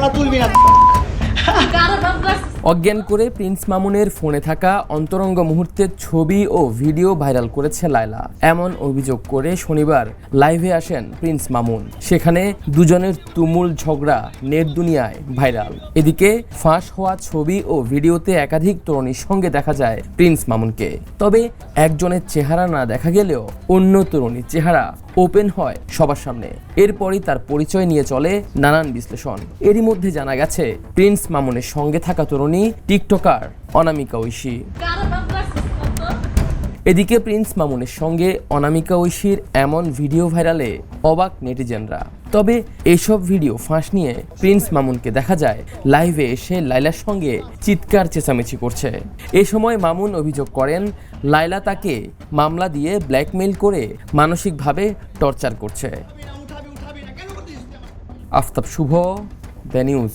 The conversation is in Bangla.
মামলা তুলবি না। অজ্ঞান করে প্রিন্স মামুনের ফোনে থাকা অন্তরঙ্গ মুহূর্তের ছবি ও ভিডিও ভাইরাল করেছে লায়লা। এমন অভিযোগ করে শনিবার লাইভে আসেন প্রিন্স মামুন। সেখানে দুজনের তুমুল ঝগড়া নেট দুনিয়ায় ভাইরাল। এদিকে ফাঁস হওয়া ছবি ও ভিডিওতে একাধিক তরুণীর সঙ্গে দেখা যায় প্রিন্স মামুনকে। তবে একজনের চেহারা না দেখা গেলেও অন্য তরুণীর চেহারা ওপেন হয় সবার সামনে। এরপরই তার পরিচয় নিয়ে চলে নানান বিশ্লেষণ। এরই মধ্যে জানা গেছে, প্রিন্স মামুনের সঙ্গে থাকা তরুণী টিকটকার, অনামিকা ঐশী। এদিকে প্রিন্স মামুনের সঙ্গে অনামিকা ঐশীর এমন ভিডিও ভাইরালে অবাক নেটিজেনরা। তবে এসব ভিডিও ফাঁস নিয়ে প্রিন্স মামুনকে দেখা যায়, লাইভে এসে লাইলার সঙ্গে চিৎকার চেঁচামেচি করছে। এ সময় মামুন অভিযোগ করেন লাইলা তাকে মামলা দিয়ে ব্ল্যাকমেইল করে মানসিকভাবে টর্চার করছে। Aftab Shubho, the news.